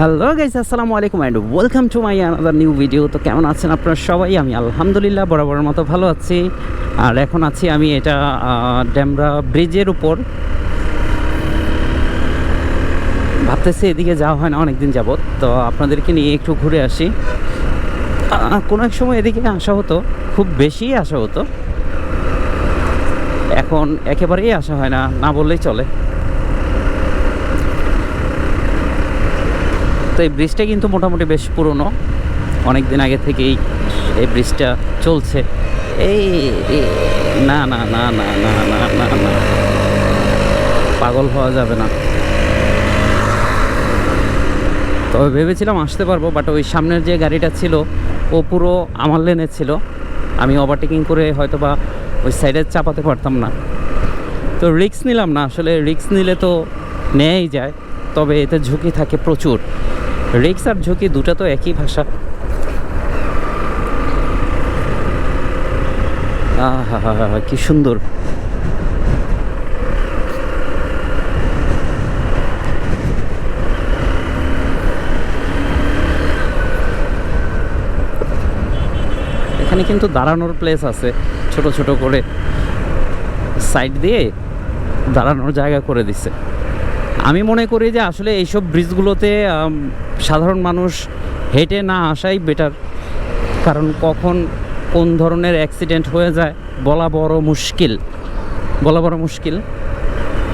Hello guys আসসালামু আলাইকুম and welcome to my another new video তো কেমন আছেন আপনারা সবাই? আমি আলহামদুলিল্লাহ বরাবরের মতো ভালো আছি। আর এখন আছি আমি এটা ড্যামরা ব্রিজের উপর। ভাবতেছি এদিকে যাওয়া হয় না অনেক দিন যাবত তো আপনাদেরকে নিয়ে একটু ঘুরে আসি। কোনো এক সময় এদিকে আসা হতো, খুব বেশি আসা হতো। এখন একেবারেই আসা হয় না না বললেই চলে। তো এই ব্রিজটা কিন্তু মোটামুটি বেশ পুরনো। অনেক দিন আগে থেকেই এই ব্রিজটা চলছে। এই না না না না না না না না পাগল হওয়া যাবে না। তবে ভেবেছিলাম আসতে পারব বাট ওই সামনের যে গাড়িটা ছিল, ও পুরো আমার লেনে ছিল। আমি ওভারটেকিং করে হয়তো বা ওই সাইডে চাপাতে পারতাম না। তো রিক্স নিলাম না। আসলে রিক্স নিলে তো নেয়াই যায়, তবে এতে ঝুঁকি থাকে প্রচুর। রিক্স আর ঝুঁকি দুটো তো একই ভাষা। কি সুন্দর। এখানে কিন্তু দাঁড়ানোর প্লেস আছে, ছোট ছোট করে। সাইড দিয়ে দাঁড়ানোর জায়গা করে দিছে। আমি মনে করি যে আসলে এইসব ব্রিজগুলোতে সাধারণ মানুষ হেঁটে না আসাই বেটার কারণ কখন কোন ধরনের অ্যাক্সিডেন্ট হয়ে যায় বলা বড় মুশকিল। বলা বড় মুশকিল।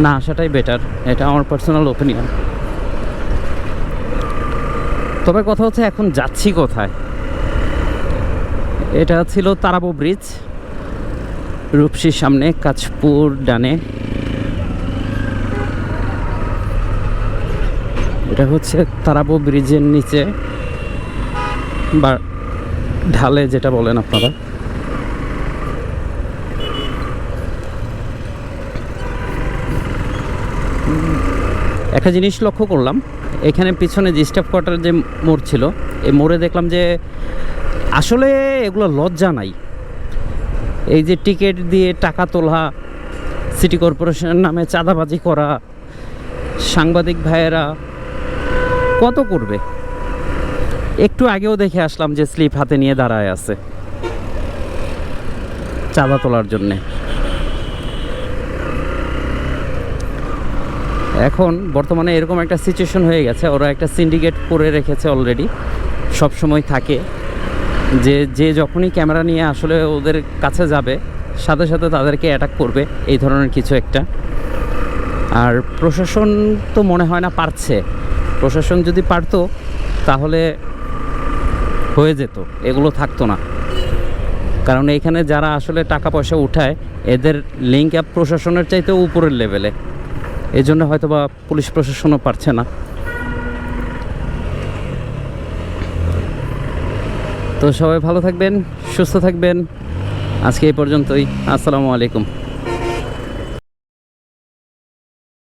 না আসাটাই বেটার এটা আমার পার্সোনাল ওপিনিয়ন তবে কথা হচ্ছে এখন যাচ্ছি কোথায়? এটা ছিল তারাবো ব্রিজ রূপসীর সামনে কাঁচপুর ডানে। এটা হচ্ছে তারাবো ব্রিজের নিচে বা ঢালে যেটা বলেন আপনারা। একটা জিনিস লক্ষ্য করলাম, এখানে পিছনে যে স্টাফ কোয়ার্টার যে মোড় ছিল, এই মোড়ে দেখলাম যে আসলে এগুলো লজ্জা নাই। এই যে টিকিট দিয়ে টাকা তোলা, সিটি কর্পোরেশনের নামে চাঁদাবাজি করা, সাংবাদিক ভাইয়েরা কত করবে? একটু আগেও দেখে আসলাম যে স্লিপ হাতে নিয়ে দাঁড়ায় আছে। চাঁদা তোলার জন্যে। এখন বর্তমানে এরকম একটা সিচুয়েশন হয়ে গেছে, ওরা একটা সিন্ডিকেট করে রেখেছে অলরেডি সব সময় থাকে। যে যে যখনই ক্যামেরা নিয়ে আসলে ওদের কাছে যাবে, সাথে সাথে তাদেরকে অ্যাটাক করবে, এই ধরনের কিছু একটা। আর প্রশাসন তো মনে হয় না পারছে। প্রশাসন যদি পারতো, তাহলে হয়ে যেত। এগুলো থাকতো না। কারণ এখানে যারা আসলে টাকা পয়সা উঠায়, এদের লিঙ্ক অ্যাপ প্রশাসনের চাইতেও উপরের লেভেলে এই জন্য হয়তো বা পুলিশ প্রশাসনও পারছে না। তো সবাই ভালো থাকবেন, সুস্থ থাকবেন। আজকে এই পর্যন্তই। আসসালামু আলাইকুম।